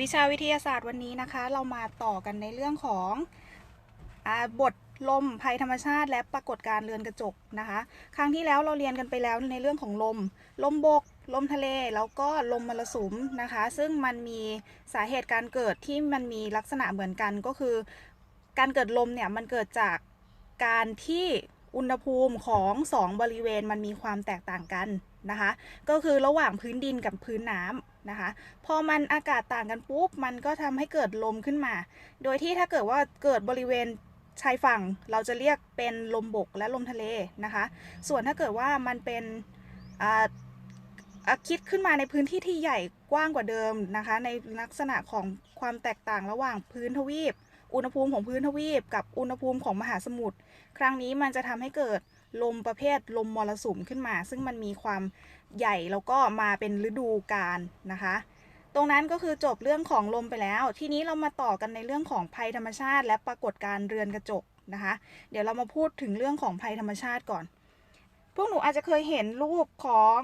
วิชาวิทยาศาสตร์วันนี้นะคะ เรามาต่อกันในเรื่องของอบทลมภัยธรรมชาติ และปรากฏการเรือนกระจกนะคะ ครั้งที่แล้วเราเรียนกันไปแล้วในเรื่องของลม ลมบก ลมทะเลแล้วก็ลมมรสุมนะคะ ซึ่งมันมีสาเหตุการเกิดที่มันมีลักษณะเหมือนกันก็คือ การเกิดลมเนี่ยมันเกิดจากการที่อุณหภูมิของสองบริเวณมันมีความแตกต่างกันนะคะ ก็คือระหว่างพื้นดินกับพื้นน้ำ นะคะ พอมันอากาศต่างกันปุ๊บ มันก็ทำให้เกิดลมขึ้นมา โดยที่ถ้าเกิดว่าเกิดบริเวณชายฝั่งเราจะเรียกเป็นลมบกและลมทะเลนะคะ ส่วนถ้าเกิดว่ามันเป็นอคิดขึ้นมาในพื้นที่ที่ใหญ่กว้างกว่าเดิมนะคะ ในลักษณะของความแตกต่างระหว่างพื้นทวีป อุณหภูมิของพื้นทวีป กับอุณหภูมิของมหาสมุทรครั้งนี้มันจะทำให้เกิดลมประเภทลมมรสุมขึ้นมา ซึ่งมันมีความ ใหญ่แล้วก็มาเป็นฤดูกาลนะคะ ตรงนั้นก็คือจบเรื่องของลมไปแล้ว ทีนี้เรามาต่อกันในเรื่องของภัยธรรมชาติ และปรากฏการเรือนกระจกนะคะ เดี๋ยวเรามาพูดถึงเรื่องของภัยธรรมชาติก่อน พวกหนูอาจจะเคยเห็นรูปของ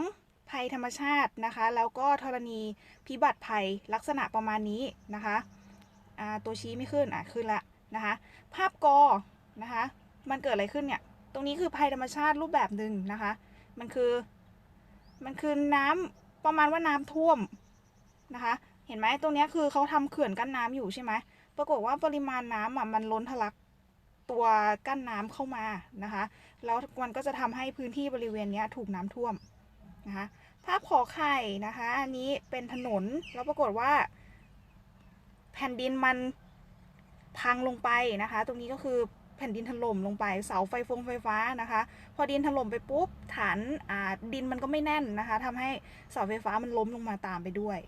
ภัยธรรมชาตินะคะ แล้วก็ธรณีพิบัติภัยลักษณะประมาณนี้นะคะตัวชี้ไม่ขึ้นอะขึ้นละนะคะภาพกอนะคะมันเกิดอะไรขึ้นเนี่ยตรงนี้คือภัยธรรมชาติรูปแบบหนึ่งนะคะ มันคือ มันคือน้ำประมาณว่าน้ำท่วมนะคะ เห็นไหมตรงนี้คือเขาทำเขื่อนกั้นน้ำอยู่ใช่ไหมปรากฏว่าปริมาณน้ำอะมันล้นทะลักตัวกั้นน้ำเข้ามานะคะ แล้วมันก็จะทำให้พื้นที่บริเวณนี้ถูกน้ำท่วมนะคะภาพขอไข่นะคะ อันนี้เป็นถนนแล้วปรากฏว่า แผ่นดินมันพังลงไปนะคะ ตรงนี้ก็คือ แผ่นดินถล่มลงไปเสาไฟฟงไฟฟ้านะคะ พอดินถล่มไปปุ๊บฐานดินมันก็ไม่แน่นนะคะทำให้เสาไฟฟ้ามันล้มลงมาตามไปด้วย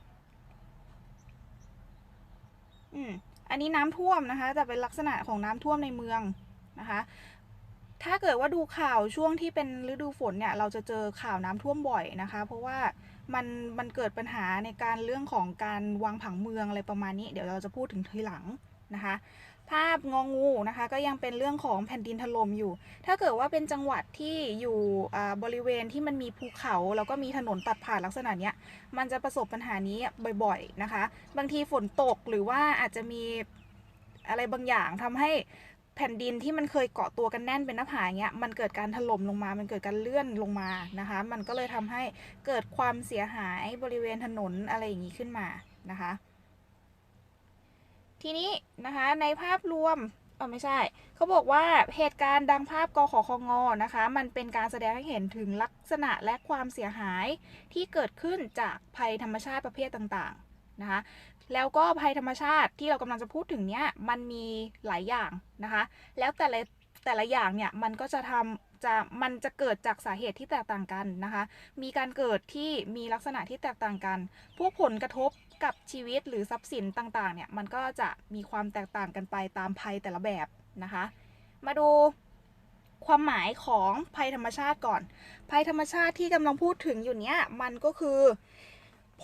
อืมอันนี้น้ำท่วมนะคะแต่เป็นลักษณะของน้ำท่วมในเมืองนะคะ ถ้าเกิดว่าดูข่าวช่วงที่เป็นฤดูฝนเนี่ย เราจะเจอข่าวน้ำท่วมบ่อยนะคะ เพราะว่ามันมันเกิดปัญหาในการเรื่องของการวางผังเมืองอะไรประมาณนี้ เดี๋ยวเราจะพูดถึงทีหลังนะคะ ภาพงองูนะคะ ก็ยังเป็นเรื่องของแผ่นดินถล่มอยู่ ถ้าเกิดว่าเป็นจังหวัดที่อยู่อ่าบริเวณที่มันมีภูเขาแล้วก็มีถนนตัดผ่านลักษณะเนี้ยมันจะประสบปัญหานี้บ่อยๆนะคะ บางทีฝนตกหรือว่าอาจจะมีอะไรบางอย่างทำให้แผ่นดินที่มันเคยเกาะตัวกันแน่นเป็นหน้าผาเงี้ย มันเกิดการถล่มลงมา มันเกิดการเลื่อนลงมานะคะ มันก็เลยทำให้เกิดความเสียหายบริเวณถนนอะไรอย่างนี้ขึ้นมานะคะ ทีนี้นะคะในภาพรวมเออไม่ใช่ เขาบอกว่าเหตุการณ์ดังภาพกขคงนะคะ มันเป็นการแสดงให้เห็นถึงลักษณะและความเสียหายที่เกิดขึ้นจากภัยธรรมชาติประเภทต่างๆนะคะ แล้วก็ภัยธรรมชาติที่เรากำลังจะพูดถึงเนี้ยมันมีหลายอย่างนะคะ แล้วแต่ละแต่ละอย่างเนี่ยมันก็จะทำจะมันจะเกิดจากสาเหตุที่แตกต่างกันนะคะ มีการเกิดที่มีลักษณะที่แตกต่างกัน พวกผลกระทบ กับชีวิตหรือทรัพย์สินต่างๆ เนี่ย มันก็จะมีความแตกต่างกันไปตามภัยแต่ละแบบนะคะ มาดูความหมายของภัยธรรมชาติก่อน ภัยธรรมชาติที่กำลังพูดถึงอยู่เนี้ยมันก็คือ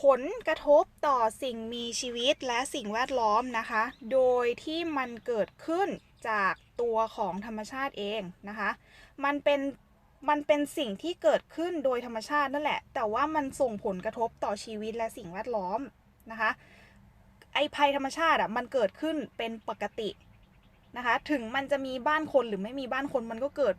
ผลกระทบต่อสิ่งมีชีวิตและสิ่งแวดล้อมนะคะ โดยที่มันเกิดขึ้นจากตัวของธรรมชาติเองนะคะ มันเป็นมันเป็นสิ่งที่เกิดขึ้นโดยธรรมชาตินั่นแหละ แต่ว่ามันส่งผลกระทบต่อชีวิตและสิ่งแวดล้อม นะคะ ไอภัยธรรมชาติอะมันเกิดขึ้นเป็นปกตินะคะ ถึงมันจะมีบ้านคนหรือไม่มีบ้านคนมันก็เกิด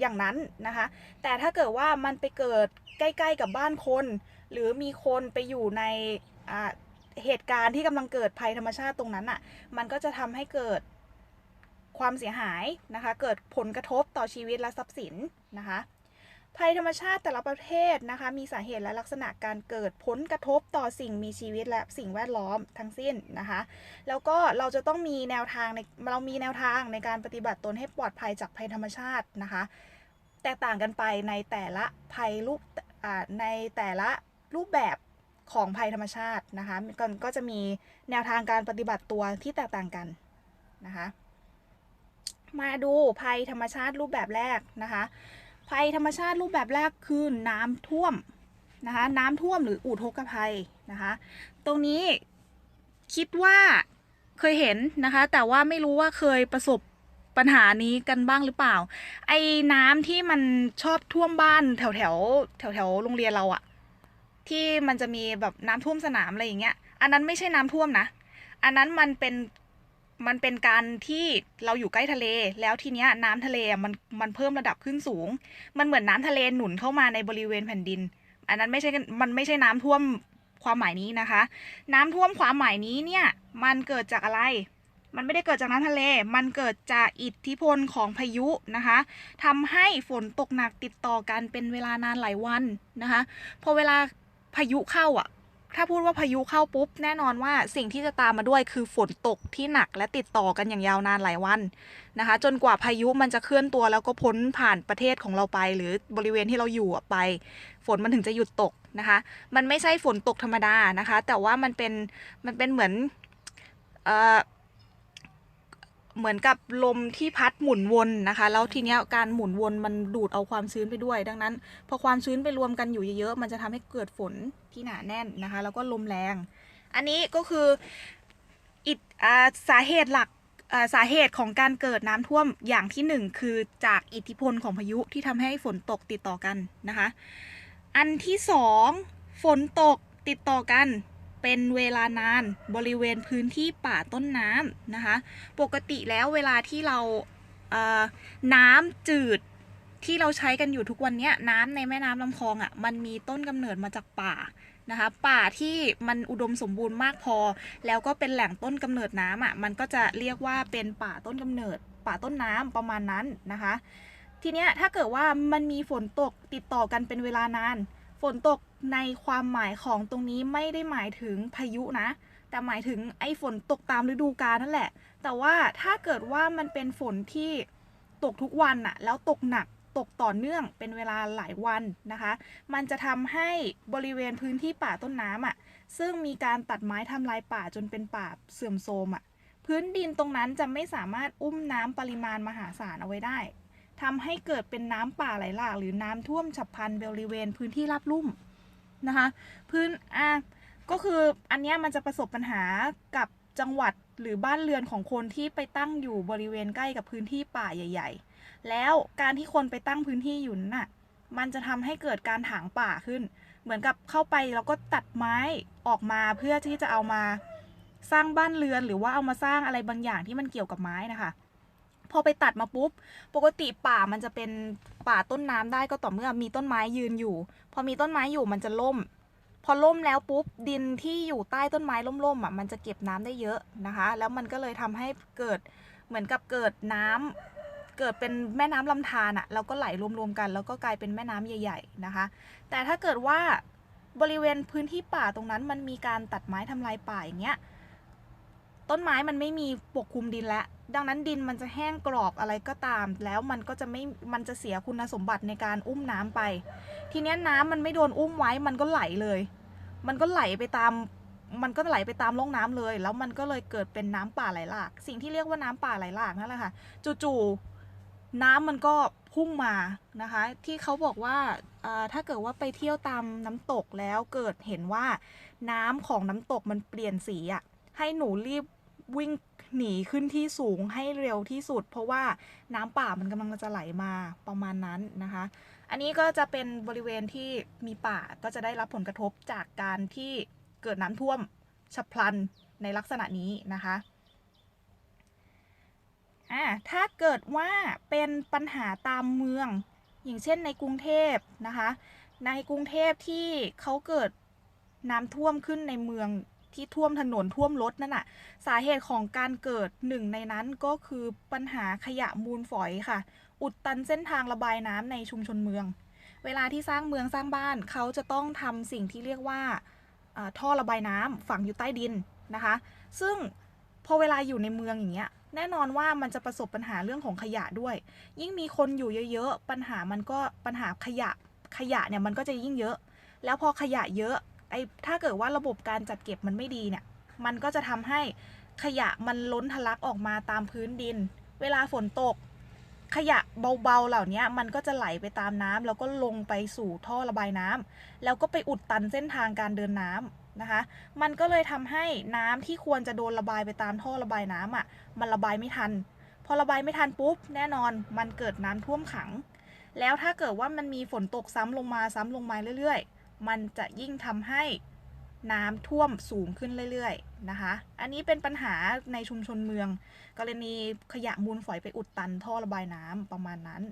อย่างนั้นนะคะ แต่ถ้าเกิดว่ามันไปเกิดใกล้ๆกับบ้านคน หรือมีคนไปอยู่ในเหตุการณ์ที่กำลังเกิดภัยธรรมชาติตรงนั้นอะ มันก็จะทำให้เกิดความเสียหายนะคะ เกิดผลกระทบต่อชีวิตและทรัพย์สินนะคะ ภัยธรรมชาติแต่ละประเภทนะคะ มีสาเหตุและลักษณะการเกิดผลกระทบต่อสิ่งมีชีวิตและสิ่งแวดล้อมทั้งสิ้นนะคะ แล้วก็เราจะต้องมีแนวทางในเรามีแนวทางในการปฏิบัติตนให้ปลอดภัยจากภัยธรรมชาตินะคะ แตกต่างกันไปในแต่ละภัยรูปในแต่ละรูปแบบของภัยธรรมชาตินะคะกก็จะมีแนวทางการปฏิบัติตัวที่แตกต่างกันนะคะ มาดูภัยธรรมชาติรูปแบบแรกนะคะ ภัยธรรมชาติรูปแบบแรกคือน้ำท่วมนะคะน้ำท่วมหรืออุทกภัยนะคะ ตรงนี้คิดว่าเคยเห็นนะคะ แต่ว่าไม่รู้ว่าเคยประสบปัญหานี้กันบ้างหรือเปล่า ไอ้น้ำที่มันชอบท่วมบ้านแถวแถวแถวแถวโรงเรียนเราอะที่มันจะมีแบบน้ำท่วมสนามอะไรอย่างเงี้ย อันนั้นไม่ใช่น้ำท่วมนะ อันนั้นมันเป็น มันเป็นการที่เราอยู่ใกล้ทะเล แล้วทีเนี้ยน้ำทะเลอะมันมันเพิ่มระดับขึ้นสูง มันเหมือนน้ำทะเลหนุนเข้ามาในบริเวณแผ่นดิน อันนั้นไม่ใช่มันไม่ใช่น้ำท่วมความหมายนี้นะคะ น้ำท่วมความหมายนี้เนี่ยมันเกิดจากอะไร มันไม่ได้เกิดจากน้ำทะเล มันเกิดจากอิทธิพลของพายุนะคะทำให้ฝนตกหนักติดต่อกันเป็นเวลานานหลายวันนะคะ พอเวลาพายุเข้าอะ ถ้าพูดว่าพายุเข้าปุ๊บ แน่นอนว่าสิ่งที่จะตามมาด้วยคือฝนตกที่หนักและติดต่อกันอย่างยาวนานหลายวันนะคะ จนกว่าพายุมันจะเคลื่อนตัวแล้วก็พ้นผ่านประเทศของเราไป หรือบริเวณที่เราอยู่ไป ฝนมันถึงจะหยุดตกนะคะ มันไม่ใช่ฝนตกธรรมดานะคะ แต่ว่ามันเป็นมันเป็นเหมือนเอ่อ เหมือนกับลมที่พัดหมุนวนนะคะ แล้วทีเนี้ยการหมุนวนมันดูดเอาความชื้นไปด้วย ดังนั้น พอความชื้นไปรวมกันอยู่เยอะๆมันจะทำให้เกิดฝนที่หนาแน่นนะคะ แล้วก็ลมแรง อันนี้ก็คืออิทอ่าสาเหตุหลักสาเหตุของการเกิดน้ำท่วมอย่างที่หนึ่งคือจากอิทธิพลของพายุที่ทำให้ฝนตกติดต่อกันนะคะ อันที่สองฝนตกติดต่อกัน เป็นเวลานานบริเวณพื้นที่ป่าต้นน้ำนะคะ ปกติแล้วเวลาที่เราเน้ำจืดที่เราใช้กันอยู่ทุกวันนี้น้ำในแม่น้ำลำคลองอะ่ะมันมีต้นกำเนิดมาจากป่านะคะป่าที่มันอุดมสมบูรณ์มากพอ แล้วก็เป็นแหล่งต้นกำเนิดน้ำอะ่ะมันก็จะเรียกว่าเป็นป่าต้นกำเนิด ป่าต้นน้ำประมาณนั้นนะคะ ทีเนี้ยถ้าเกิดว่ามันมีฝนตกติดต่อกันเป็นเวลานาน ฝนตก ในความหมายของตรงนี้ไม่ได้หมายถึงพายุนะ แต่หมายถึงไอ้ฝนตกตามฤดูกาลนั่นแหละ แต่ว่าถ้าเกิดว่ามันเป็นฝนที่ตกทุกวันอะแล้วตกหนักตกต่อเนื่องเป็นเวลาหลายวันนะคะ มันจะทำให้บริเวณพื้นที่ป่าต้นน้ำอะซึ่งมีการตัดไม้ทำลายป่าจนเป็นป่าเสื่อมโทรมอะพื้นดินตรงนั้นจะไม่สามารถอุ้มน้ำปริมาณมหาศาลเอาไว้ได้ทำให้เกิดเป็นน้ำป่าไหลหลากหรือน้ำท่วมฉับพลันบริเวณพื้นที่ราบลุ่ม นะคะ พื้นอะก็คืออันเนี้ยมันจะประสบปัญหากับจังหวัดหรือบ้านเรือนของคนที่ไปตั้งอยู่บริเวณใกล้กับพื้นที่ป่าใหญ่ ๆ แล้วการที่คนไปตั้งพื้นที่อยู่นั้นน่ะ มันจะทำให้เกิดการถางป่าขึ้น เหมือนกับเข้าไปแล้วก็ตัดไม้ออกมาเพื่อที่จะเอามาสร้างบ้านเรือนหรือว่าเอามาสร้างอะไรบางอย่างที่มันเกี่ยวกับไม้นะคะ พอไปตัดมาปุ๊บ ปกติป่ามันจะเป็นป่าต้นน้ำได้ก็ต่อเมื่อมีต้นไม้ยืนอยู่ พอมีต้นไม้อยู่มันจะล่ม พอล่มแล้วปุ๊บดินที่อยู่ใต้ต้นไม้ล่มๆอะมันจะเก็บน้ำได้เยอะนะคะ แล้วมันก็เลยทำให้เกิดเหมือนกับเกิดน้ำเกิดเป็นแม่น้ำลำธารอะแล้วก็ไหลรวมๆกัน แล้วก็กลายเป็นแม่น้ำใหญ่ ๆนะคะ แต่ถ้าเกิดว่าบริเวณพื้นที่ป่าตรงนั้นมันมีการตัดไม้ทำลายป่าอย่างเงี้ย ต้นไม้มันไม่มีปกคลุมดินแล้ว ดังนั้นดินมันจะแห้งกรอบอะไรก็ตาม แล้วมันก็จะไม่ มันจะเสียคุณสมบัติในการอุ้มน้ำไป ทีนี้น้ำมันไม่โดนอุ้มไว้ มันก็ไหลเลย มันก็ไหลไปตาม มันก็ไหลไปตามร่องน้ำเลย แล้วมันก็เลยเกิดเป็นน้ำป่าไหลหลาก สิ่งที่เรียกว่าน้ำป่าไหลหลากนั่นแหละค่ะ จู่ๆน้ำมันก็พุ่งมานะคะ ที่เขาบอกว่าถ้าเกิดว่าไปเที่ยวตามน้ำตกแล้วเกิดเห็นว่าน้ำของน้ำตกมันเปลี่ยนสีอะให้หนูรีบ วิ่งหนีขึ้นที่สูงให้เร็วที่สุด เพราะว่าน้ำป่ามันกำลังจะไหลมาประมาณนั้นนะคะ อันนี้ก็จะเป็นบริเวณที่มีป่าก็จะได้รับผลกระทบจากการที่เกิดน้ำท่วมฉับพลันในลักษณะนี้นะคะอ่าถ้าเกิดว่าเป็นปัญหาตามเมือง อย่างเช่นในกรุงเทพนะคะ ในกรุงเทพที่เขาเกิดน้ำท่วมขึ้นในเมือง ที่ท่วมถนนท่วมรถนั่นน่ะ สาเหตุของการเกิดหนึ่งในนั้นก็คือปัญหาขยะมูลฝอยค่ะ อุดตันเส้นทางระบายน้ำในชุมชนเมือง เวลาที่สร้างเมืองสร้างบ้านเขาจะต้องทำสิ่งที่เรียกว่าท่อระบายน้ำฝังอยู่ใต้ดินนะคะ ซึ่งพอเวลาอยู่ในเมืองอย่างเงี้ยแน่นอนว่ามันจะประสบปัญหาเรื่องของขยะด้วย ยิ่งมีคนอยู่เยอะๆ ปัญหามันก็ปัญหาขยะขยะเนี่ยมันก็จะยิ่งเยอะ แล้วพอขยะเยอะ ไอ้ถ้าเกิดว่าระบบการจัดเก็บมันไม่ดีเนี่ย มันก็จะทำให้ขยะมันล้นทะลักออกมาตามพื้นดิน เวลาฝนตก ขยะเบาๆเหล่านี้มันก็จะไหลไปตามน้ำแล้วก็ลงไปสู่ท่อระบายน้ำแล้วก็ไปอุดตันเส้นทางการเดินน้ำนะคะ มันก็เลยทำให้น้ำที่ควรจะโดนระบายไปตามท่อระบายน้ำอะ มันระบายไม่ทัน พอระบายไม่ทันปุ๊บ แน่นอนมันเกิดน้ำท่วมขัง แล้วถ้าเกิดว่ามันมีฝนตกซ้ำลงมาซ้ำลงมาเรื่อยๆ มันจะยิ่งทำให้น้ำท่วมสูงขึ้นเรื่อยๆนะคะ อันนี้เป็นปัญหาในชุมชนเมือง กรณีขยะมูลฝอยไปอุดตันท่อระบายน้ำประมาณนั้น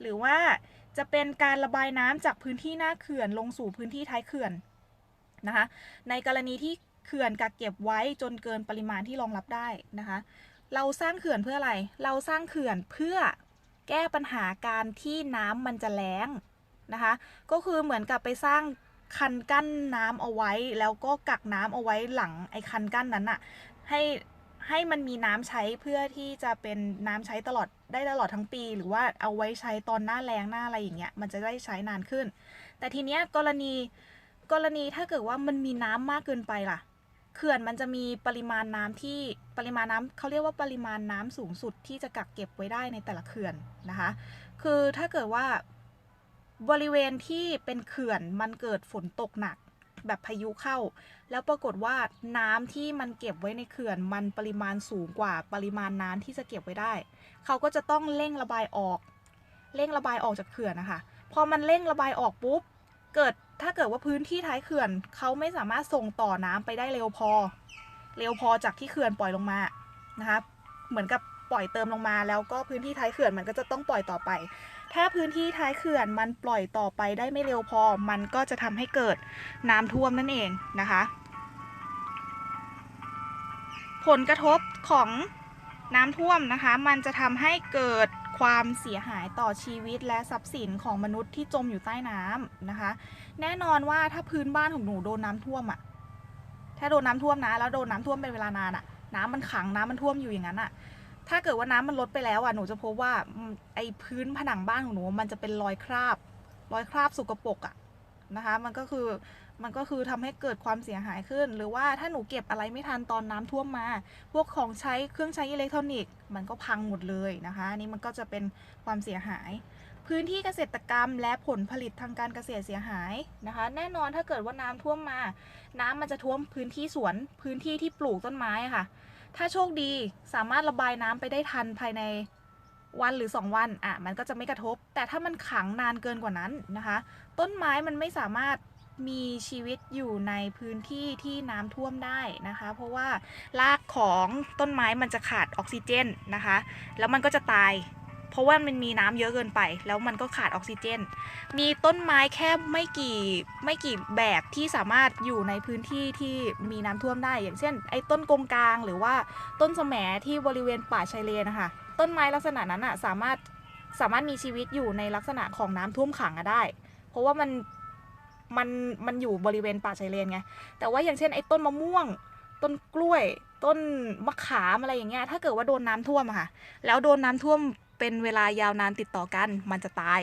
หรือว่าจะเป็นการระบายน้ำจากพื้นที่หน้าเขื่อนลงสู่พื้นที่ท้ายเขื่อนนะคะ ในกรณีที่เขื่อนกักเก็บไว้จนเกินปริมาณที่รองรับได้นะคะ เราสร้างเขื่อนเพื่ออะไร เราสร้างเขื่อนเพื่อแก้ปัญหาการที่น้ำมันจะแล้ง นะคะ ก็คือเหมือนกับไปสร้างคันกั้นน้ำเอาไว้ แล้วก็กักน้ำเอาไว้หลังไอ้คันกั้นนั้นอะให้ให้มันมีน้ำใช้เพื่อที่จะเป็นน้ำใช้ตลอดได้ตลอดทั้งปี หรือว่าเอาไว้ใช้ตอนหน้าแรงหน้าอะไรอย่างเงี้ยมันจะได้ใช้นานขึ้น แต่ทีเนี้ยกรณีกรณีถ้าเกิดว่ามันมีน้ำมากเกินไปล่ะเขื่อนมันจะมีปริมาณน้ำที่ปริมาณน้ำเขาเรียกว่าปริมาณน้ำสูงสุดที่จะกักเก็บไว้ได้ในแต่ละเขื่อนนะคะ คือถ้าเกิดว่า บริเวณที่เป็นเขื่อนมันเกิดฝนตกหนักแบบพายุเข้า แล้วปรากฏว่าน้ำที่มันเก็บไว้ในเขื่อนมันปริมาณสูงกว่าปริมาณน้ำที่จะเก็บไว้ได้ เขาก็จะต้องเร่งระบายออกเร่งระบายออกจากเขื่อนนะคะ พอมันเร่งระบายออกปุ๊บ เกิดถ้าเกิดว่าพื้นที่ท้ายเขื่อนเขาไม่สามารถส่งต่อน้ำไปได้เร็วพอ เร็วพอจากที่เขื่อนปล่อยลงมานะคะ เหมือนกับปล่อยเติมลงมาแล้วก็พื้นที่ท้ายเขื่อนมันก็จะต้องปล่อยต่อไป ถ้าพื้นที่ท้ายเขื่อนมันปล่อยต่อไปได้ไม่เร็วพอ มันก็จะทำให้เกิดน้ำท่วมนั่นเองนะคะ ผลกระทบของน้ำท่วมนะคะ มันจะทำให้เกิดความเสียหายต่อชีวิตและทรัพย์สินของมนุษย์ที่จมอยู่ใต้น้ำนะคะ แน่นอนว่าถ้าพื้นบ้านของหนูโดนน้ำท่วมอะ่ะถ้าโดนน้ำท่วมนะ แล้วโดนน้ำท่วมเป็นเวลานานอะ่ะ น้ำมันขังน้ำมันท่วมอยู่อย่างนั้นอะ่ะ ถ้าเกิดว่าน้ำมันลดไปแล้วอะหนูจะพบว่าไอ้พื้นผนังบ้านของหนูมันจะเป็นรอยคราบ รอยคราบสกปรกอะนะคะ มันก็คือมันก็คือทำให้เกิดความเสียหายขึ้น หรือว่าถ้าหนูเก็บอะไรไม่ทันตอนน้ำท่วมมา พวกของใช้เครื่องใช้อิเล็กทรอนิกส์มันก็พังหมดเลยนะคะนนี้มันก็จะเป็นความเสียหาย พื้นที่เกษตรกรรมและผลผลิตทางการเกษตรเสียหายนะคะ แน่นอนถ้าเกิดว่าน้ำท่วมมา น้ำมันจะท่วมพื้นที่สวน พื้นที่ที่ปลูกต้นไม้ค่ะ ถ้าโชคดีสามารถระบายน้ำไปได้ทันภายในวันหรือ 2 วันอะมันก็จะไม่กระทบ แต่ถ้ามันขังนานเกินกว่านั้นนะคะ ต้นไม้มันไม่สามารถมีชีวิตอยู่ในพื้นที่ที่น้ำท่วมได้นะคะ เพราะว่ารากของต้นไม้มันจะขาดออกซิเจนนะคะ แล้วมันก็จะตาย เพราะว่ามันมีน้ำเยอะเกินไป แล้วมันก็ขาดออกซิเจน มีต้นไม้แค่ไม่กี่ไม่กี่แบบที่สามารถอยู่ในพื้นที่ที่มีน้ำท่วมได้ อย่างเช่น ไอ้ต้นกงกลางหรือว่าต้นแสมที่บริเวณป่าชายเลนนะคะต้นไม้ลักษณะนั้นอะสามารถสามารถมีชีวิตอยู่ในลักษณะของน้ำท่วมขังอะได้ เพราะว่ามันมันมันอยู่บริเวณป่าชายเลนไง แต่ว่าอย่างเช่นไอ้ต้นมะม่วง ต้นกล้วย ต้นมะขามอะไรอย่างเงี้ย ถ้าเกิดว่าโดนน้ำท่วมอะค่ะ แล้วโดนน้ำท่วม เป็นเวลายาวนานติดต่อกันมันจะตาย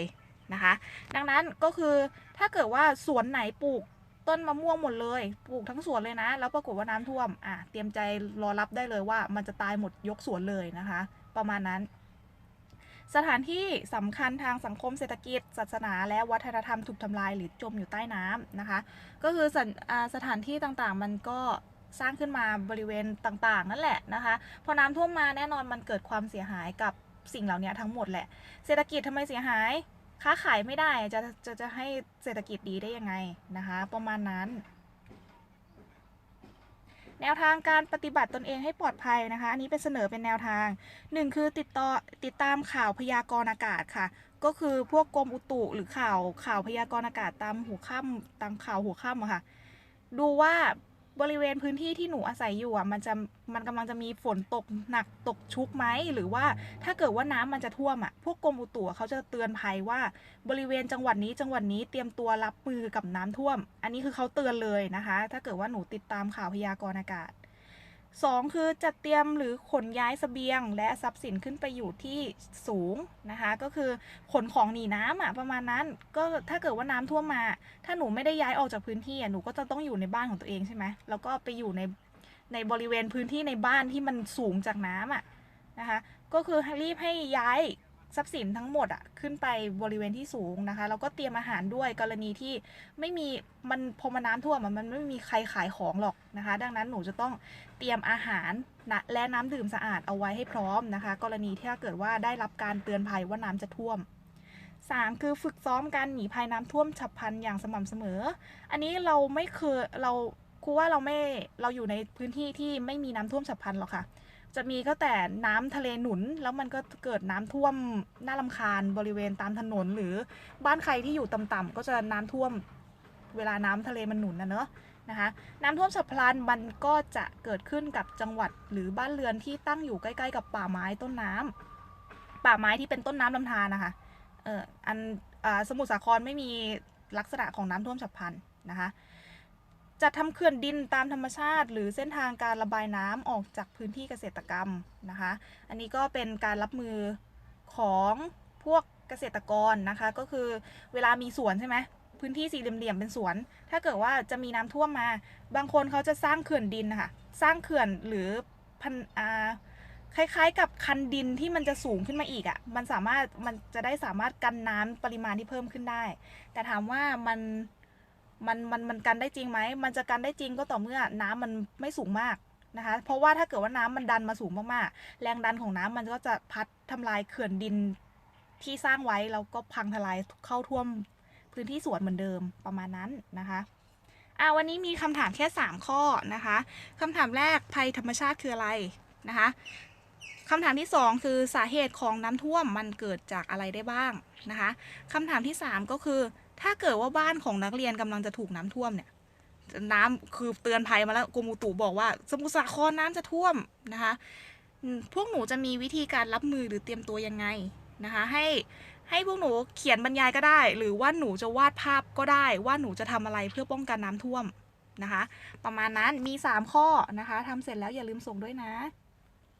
นะคะ ดังนั้นก็คือถ้าเกิดว่าสวนไหนปลูกต้นมะม่วงหมดเลย ปลูกทั้งสวนเลยนะ แล้วปรากฏว่าน้ำท่วมอะเตรียมใจรอรับได้เลยว่ามันจะตายหมดยกสวนเลยนะคะ ประมาณนั้น สถานที่สำคัญทางสังคมเศรษฐกิจ ศาสนาและวัฒนธรรมถูกทำลายหรือจมอยู่ใต้น้ำนะคะ ก็คือสถาสถานที่ต่างๆ มันก็สร้างขึ้นมาบริเวณต่างๆ นั่นแหละนะคะ พอน้ำท่วมมาแน่นอนมันเกิดความเสียหายกับ สิ่งเหล่านี้ทั้งหมดแหละ เศรษฐกิจทำไมเสียหาย ค้าขายไม่ได้จะจะจะให้เศรษฐกิจดีได้ยังไงนะคะ ประมาณนั้น แนวทางการปฏิบัติตนเองให้ปลอดภัยนะคะ อันนี้เป็นเสนอเป็นแนวทางหนึ่งคือติดต่อติดตามข่าวพยากรณ์อากาศค่ะ ก็คือพวกกรมอุตุหรือข่าวข่าวพยากรณ์อากาศตามหัวค่ำตามข่าวหัวค่ำอะค่ะ ดูว่า บริเวณพื้นที่ที่หนูอาศัยอยู่อะมันจะมันกำลังจะมีฝนตกหนักตกชุกไหมหรือว่าถ้าเกิดว่าน้ำมันจะท่วมอะพวกกรมอุตุเขาจะเตือนภัยว่าบริเวณจังหวัดนี้จังหวัดนี้เตรียมตัวรับมือกับน้ำท่วม อันนี้คือเขาเตือนเลยนะคะ ถ้าเกิดว่าหนูติดตามข่าวพยากรณ์อากาศ สองคือจัดเตรียมหรือขนย้ายเสบียง และทรัพย์สินขึ้นไปอยู่ที่สูงนะคะ ก็คือขนของหนีน้ำอะประมาณนั้น ก็ถ้าเกิดว่าน้ำท่วมมา ถ้าหนูไม่ได้ย้ายออกจากพื้นที่อะหนูก็จะต้องอยู่ในบ้านของตัวเองใช่ไหมแล้วก็ไปอยู่ในในบริเวณพื้นที่ในบ้านที่มันสูงจากน้ำอะนะคะ ก็คือรีบให้ย้าย ทรัพย์สินทั้งหมดอะขึ้นไปบริเวณที่สูงนะคะ แล้วก็เตรียมอาหารด้วยกรณีที่ไม่มีมันพอมาน้ำท่วมมันไม่มีใครขายของหรอกนะคะ ดังนั้นหนูจะต้องเตรียมอาหารนะและน้ำดื่มสะอาดเอาไว้ให้พร้อมนะคะ กรณีที่ถ้าเกิดว่าได้รับการเตือนภัยว่าน้ำจะท่วม 3 คือฝึกซ้อมการหนีภัยน้ำท่วมฉับพลันอย่างสม่ำเสมอ อันนี้เราไม่เคยเราครูว่าเราไม่เราอยู่ในพื้นที่ที่ไม่มีน้ำท่วมฉับพลันหรอกค่ะ จะมีก็แต่น้ำทะเลหนุน แล้วมันก็เกิดน้ำท่วมน่าลำคาญบริเวณตามถนน หรือบ้านใครที่อยู่ต่ำๆก็จะน้ำท่วมเวลาน้ำทะเลมันหนุนนะเนอะนะคะน้ำท่วมฉับพลันมันก็จะเกิดขึ้นกับจังหวัดหรือบ้านเรือนที่ตั้งอยู่ใกล้ ๆ กับป่าไม้ต้นน้ำป่าไม้ที่เป็นต้นน้ำลำธารนะคะเอออันอสมุทรสาครไม่มีลักษณะของน้ำท่วมฉับพลันนะคะ จัดทำเขื่อนดินตามธรรมชาติ หรือเส้นทางการระบายน้ำออกจากพื้นที่เกษตรกรรมนะคะ อันนี้ก็เป็นการรับมือของพวกเกษตรกรนะคะ ก็คือเวลามีสวนใช่ไหมพื้นที่สี่เหลี่ยมๆเป็นสวน ถ้าเกิดว่าจะมีน้ำท่วมมา บางคนเขาจะสร้างเขื่อนดินนะคะสร้างเขื่อนหรือพันอ่าคล้ายๆ กับคันดินที่มันจะสูงขึ้นมาอีกอะ่ะ มันสามารถมันจะได้สามารถกันน้ำปริมาณที่เพิ่มขึ้นได้ แต่ถามว่ามัน มันมันมันกันได้จริงไหม มันจะกันได้จริงก็ต่อเมื่อน้ำมันไม่สูงมากนะคะ เพราะว่าถ้าเกิดว่าน้ำมันดันมาสูงมากๆ แรงดันของน้ำมันก็จะพัดทำลายเขื่อนดินที่สร้างไว้แล้วก็พังทลายเข้าท่วมพื้นที่สวนเหมือนเดิมประมาณนั้นนะคะอ่าวันนี้มีคำถามแค่ 3 ข้อนะคะคำถามแรกภัยธรรมชาติคืออะไรนะคะคำถามที่ 2 คือสาเหตุของน้ำท่วมมันเกิดจากอะไรได้บ้างนะคะคำถามที่ 3 ก็คือ ถ้าเกิดว่าบ้านของนักเรียนกำลังจะถูกน้ำท่วมเนี่ย น้ำคือเตือนภัยมาแล้วกรมอุตุบอกว่า สมุทรสาครน้ำจะท่วมนะคะ พวกหนูจะมีวิธีการรับมือหรือเตรียมตัวยังไงนะคะให้ให้พวกหนูเขียนบรรยายก็ได้ หรือว่าหนูจะวาดภาพก็ได้ ว่าหนูจะทำอะไรเพื่อป้องกันน้ำท่วมนะคะ ประมาณนั้นมี 3 ข้อนะคะทำเสร็จแล้วอย่าลืมส่งด้วยนะ